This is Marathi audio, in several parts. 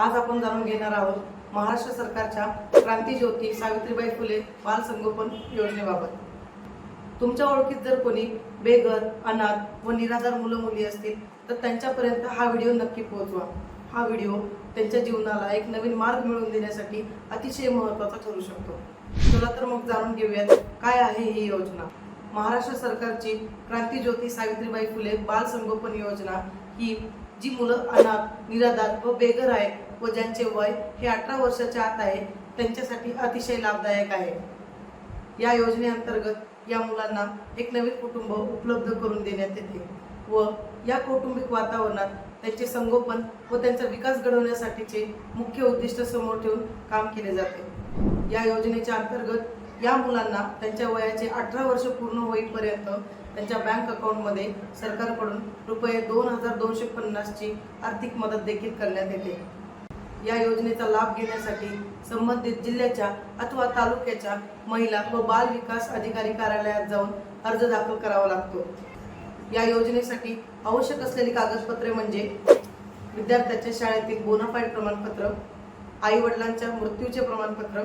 आज आपण जाणून घेणार आहोत महाराष्ट्र सरकारच्या क्रांती ज्योती सावित्रीबाई फुले बाल संगोपन योजनेबाबत. तुमच्या ओळखीत जर कोणी बेघर अनाथ व निराधार मुलं मुली असतील तर त्यांच्यापर्यंत हा व्हिडिओ नक्की पोहोचवा. हा व्हिडिओ त्यांच्या जीवनाला एक नवीन मार्ग मिळवून देण्यासाठी अतिशय महत्त्वाचा ठरू शकतो. चला तर मग जाणून घेऊयात काय आहे ही योजना. महाराष्ट्र सरकारची क्रांती ज्योती सावित्रीबाई फुले बाल संगोपन योजना ही जी मुलं अनाथ निराधार व बेघर आहेत व ज्यांचे वय हे अठरा वर्षाच्या आत आहे त्यांच्यासाठी अतिशय लाभदायक आहे. या योजनेअंतर्गत या मुलांना एक नवीन कुटुंब उपलब्ध करून देण्यात येते व या कौटुंबिक वातावरणात त्यांचे संगोपन व त्यांचा विकास घडवण्यासाठीचे मुख्य उद्दिष्ट समोर ठेवून काम केले जाते. या योजनेच्या अंतर्गत या मुलांना त्यांच्या वयाचे अठरा वर्ष पूर्ण होईपर्यंत त्यांच्या बँक अकाउंटमध्ये सरकारकडून रुपये दोन हजार दोनशे पन्नासची आर्थिक मदत देखील करण्यात येते. या योजनेचा लाभ घेण्यासाठी संबंधित जिल्ह्याच्या अथवा तालुक्याच्या महिला व बाल विकास अधिकारी कार्यालयात जाऊन अर्ज दाखल करावा लागतो. या योजनेसाठी आवश्यक असलेली कागदपत्रे म्हणजे विद्यार्थ्याच्या शाळेतील बोनाफाईड प्रमाणपत्र आई वडिलांच्या मृत्यूचे प्रमाणपत्र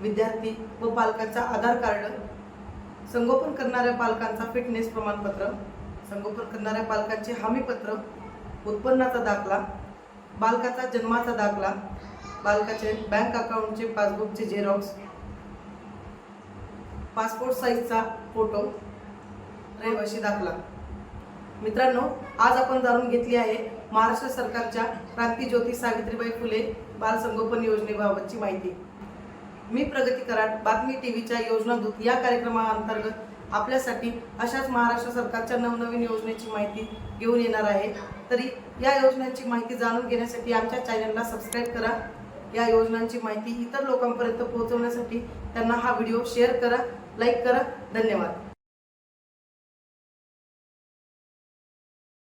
विद्यार्थी व पालकांचा आधार कार्ड संगोपन करणाऱ्या पालकांचा फिटनेस प्रमाणपत्र संगोपन करणाऱ्या पालकांचे हमीपत्र उत्पन्नाचा दाखला बालकाचा जन्माचा दाखला बालकाचे बँक अकाउंटचे पासबुकचे झेरॉक्स पासपोर्ट साईजचा फोटो रहिवाशी दाखला. मित्रांनो आज आपण जाणून घेतली आहे महाराष्ट्र सरकारच्या क्रांती ज्योती सावित्रीबाई फुले बाल संगोपन योजनेबाबतची माहिती. मी प्रगती कराड बातमी टीव्हीच्या योजना दूत या कार्यक्रमाअंतर्गत आपल्यासाठी अशाच महाराष्ट्र सरकारच्या नवनवीन योजनेची माहिती घेऊन येणार आहे. तरी या योजनांची माहिती जाणून घेण्यासाठी आमच्या चॅनलला सबस्क्राईब करा. या योजनांची माहिती इतर लोकांपर्यंत पोहोचवण्यासाठी त्यांना हा व्हिडिओ शेअर करा लाईक करा. धन्यवाद.